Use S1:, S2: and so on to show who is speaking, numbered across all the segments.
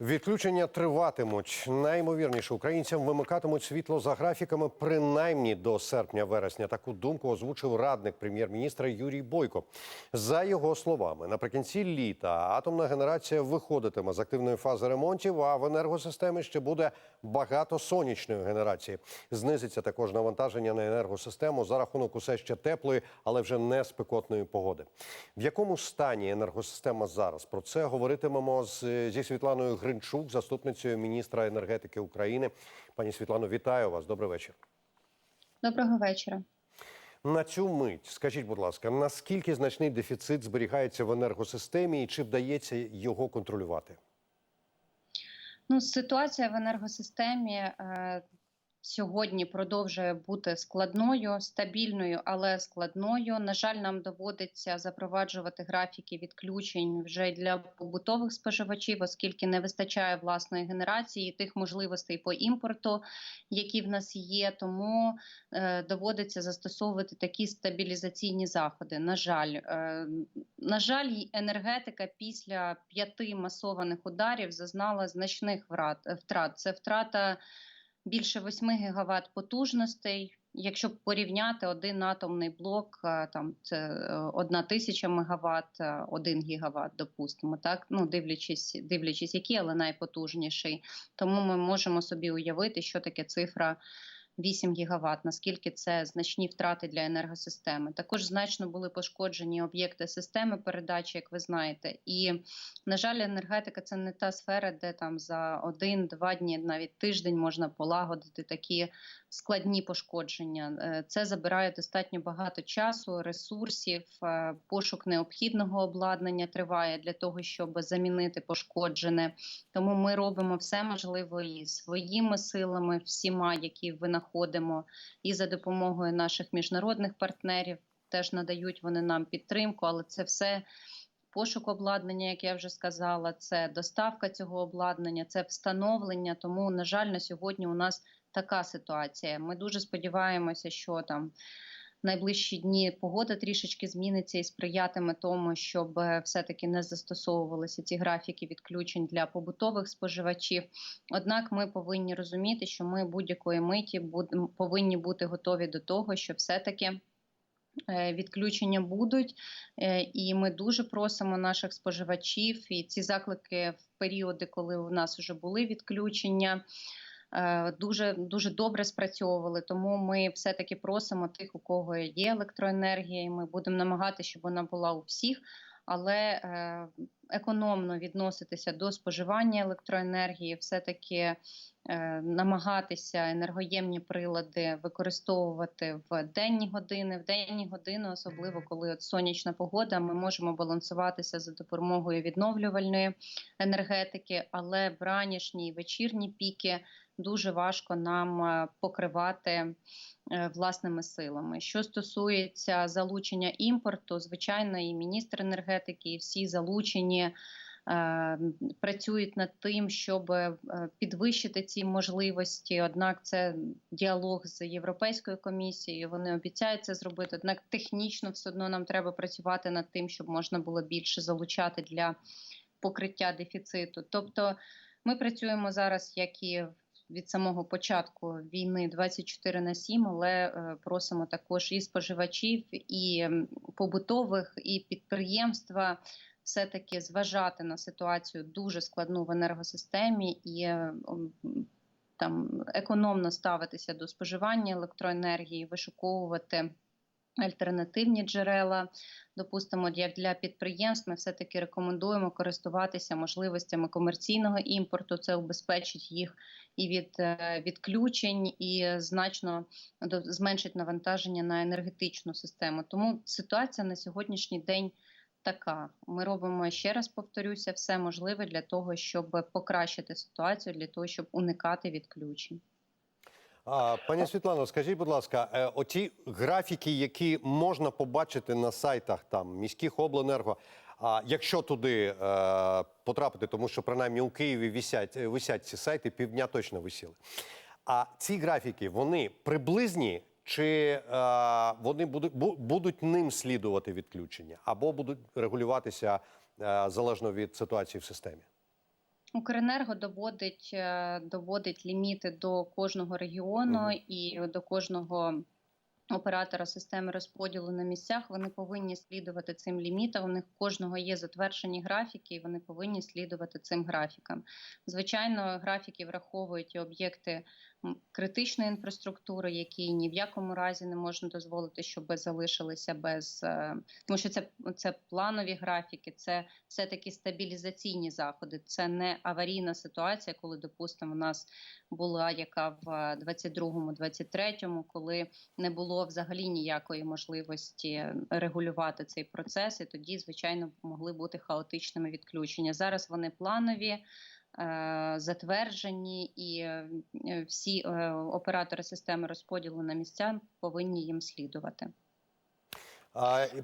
S1: Відключення триватимуть. Наймовірніше, українцям вимикатимуть світло за графіками принаймні до серпня-вересня. Таку думку озвучив радник прем'єр-міністра Юрій Бойко. За його словами, наприкінці літа атомна генерація виходитиме з активної фази ремонтів. А в енергосистемі ще буде багато сонячної генерації. Знизиться також навантаження на енергосистему за рахунок усе ще теплої, але вже не спекотної погоди. В якому стані енергосистема зараз? Про це говоритимемо з зі Світланою Гринчук, заступницею міністра енергетики України. Пані Світлано, вітаю вас. Добрий вечір.
S2: Доброго вечора.
S1: На цю мить скажіть, будь ласка, наскільки значний дефіцит зберігається в енергосистемі і чи вдається його контролювати?
S2: Ну, ситуація в енергосистемі е, сьогодні продовжує бути складною, стабільною, але складною. На жаль, нам доводиться запроваджувати графіки відключень вже для побутових споживачів, оскільки не вистачає власної генерації тих можливостей по імпорту, які в нас є. Тому е, доводиться застосовувати такі стабілізаційні заходи. На жаль, е, на жаль, енергетика після п'яти масованих ударів зазнала значних врат, втрат. Це втрата більше 8 гігават потужностей. Якщо порівняти один атомний блок, е, там це е, одна тисяча мегаватт, е, один гігават, допустимо, так ну дивлячись, дивлячись, який, але найпотужніший. Тому ми можемо собі уявити, що таке цифра 8 гігават, наскільки це значні втрати для енергосистеми. Також значно були пошкоджені об'єкти системи передачі, як ви знаєте. І, на жаль, енергетика це не та сфера, де там за один-два дні, навіть тиждень можна полагодити такі складні пошкодження. Е, Це забирає достатньо багато часу, ресурсів, е, пошук необхідного обладнання триває для того, щоб замінити пошкоджене. Тому ми робимо все можливе і своїми силами, всіма, які винаходимо, і за допомогою наших міжнародних партнерів. Теж надають вони нам підтримку, але це все пошук обладнання, як я вже сказала, це доставка цього обладнання, це встановлення. Тому, на жаль, на сьогодні у нас така ситуація. Ми дуже сподіваємося, що там. Найближчі дні погода трішечки зміниться і сприятиме тому, щоб е, все-таки не застосовувалися ці графіки відключень для побутових споживачів. Однак ми повинні розуміти, що ми будь-якої миті повинні бути готові до того, що все-таки е, відключення будуть, Е, і ми дуже просимо наших споживачів і ці заклики в періоди, коли у нас вже були відключення. Е, Дуже дуже добре спрацьовували, тому ми все таки просимо тих, у кого є електроенергія, і ми будемо намагатися, щоб вона була у всіх, але е, економно відноситися до споживання електроенергії, все таки е, намагатися енергоємні прилади використовувати в денні години. В денні години, особливо коли от сонячна погода, ми можемо балансуватися за допомогою відновлювальної енергетики, але в ранішні і вечірні піки дуже важко нам е, покривати е, власними силами. Що стосується залучення імпорту, звичайно, і міністр енергетики, і всі залучені. е, Працюють над тим, щоб підвищити ці можливості. Однак це діалог з Європейською комісією. Вони обіцяють це зробити. Однак технічно все одно нам треба працювати над тим, щоб можна було більше залучати для покриття дефіциту. Тобто, ми працюємо зараз, як і від самого початку війни 24 на 7, але е, просимо також і споживачів, і побутових, і підприємства все-таки зважати на ситуацію дуже складну в енергосистемі і е, там економно ставитися до споживання електроенергії, вишуковувати альтернативні джерела. Допустимо, для, для підприємств ми все-таки рекомендуємо користуватися можливостями комерційного імпорту. Це убезпечить їх і від е, відключень, і значно зменшить навантаження на енергетичну систему. Тому ситуація на сьогоднішній день така. Ми робимо ще раз повторюся, все можливе для того, щоб покращити ситуацію, для того, щоб уникати відключень.
S1: А, пані Світлано, скажіть, будь ласка, е, оті графіки, які можна побачити на сайтах там міських обленерго, а якщо туди е, потрапити, тому що принаймні у Києві висять, е, висять ці сайти, півдня точно висіли. А ці графіки вони приблизні, чи е, вони будуть, бу- будуть ним слідувати відключення, або будуть регулюватися е, залежно від ситуації в системі?
S2: Укренерго доводить, е, доводить ліміти до кожного регіону
S1: Мгм.
S2: і до кожного оператора системи розподілу на місцях. Вони повинні слідувати цим лімітам. У них кожного є затверджені графіки, і вони повинні слідувати цим графікам. Звичайно, графіки враховують об'єкти критичної інфраструктури, які ні в якому разі не можна дозволити, щоб залишилися без е, тому, що це, це планові графіки, це все таки стабілізаційні заходи. Це не аварійна ситуація, коли, допустимо, у нас була яка в 22-му, 23-му, коли не було взагалі ніякої можливості регулювати цей процес, і тоді, звичайно, могли бути хаотичними відключення. Зараз вони планові. е, Затверджені, і е, всі е, оператори системи розподілу на місця повинні їм слідувати.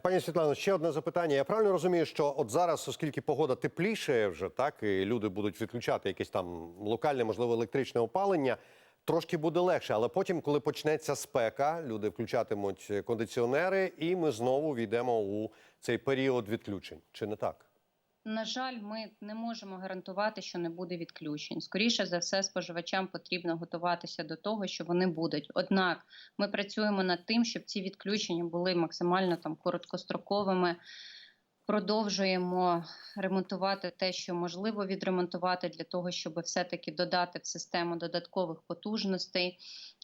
S1: Пані Світлано, ще одне запитання. Я правильно розумію, що от зараз, оскільки погода тепліше вже, так і люди будуть відключати якесь там локальне, можливо, електричне опалення, трошки буде легше. Але потім, коли почнеться спека, люди включатимуть кондиціонери, і ми знову війдемо у цей період відключень. Чи не так?
S2: На жаль, ми не можемо гарантувати, що не буде відключень. Скоріше за все, споживачам потрібно готуватися до того, що вони будуть. Однак ми працюємо над тим, щоб ці відключення були максимально там короткостроковими. Продовжуємо ремонтувати те, що можливо відремонтувати, для того, щоб все-таки додати в систему додаткових потужностей.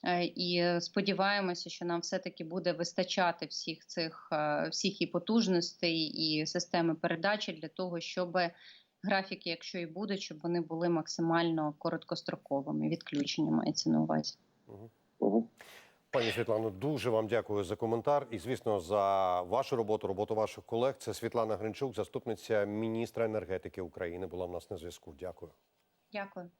S2: Е, І сподіваємося, що нам все-таки буде вистачати всіх цих е, всіх і потужностей і системи передачі для того, щоб графіки, якщо і будуть, щоб вони були максимально короткостроковими. Відключення мається на увазі.
S3: Угу.
S1: Пані Світлано, дуже вам дякую за коментар і, звісно, за вашу роботу, роботу ваших колег. Це Світлана Гринчук, заступниця міністра енергетики України, була в нас на зв'язку. Дякую.
S2: Дякую.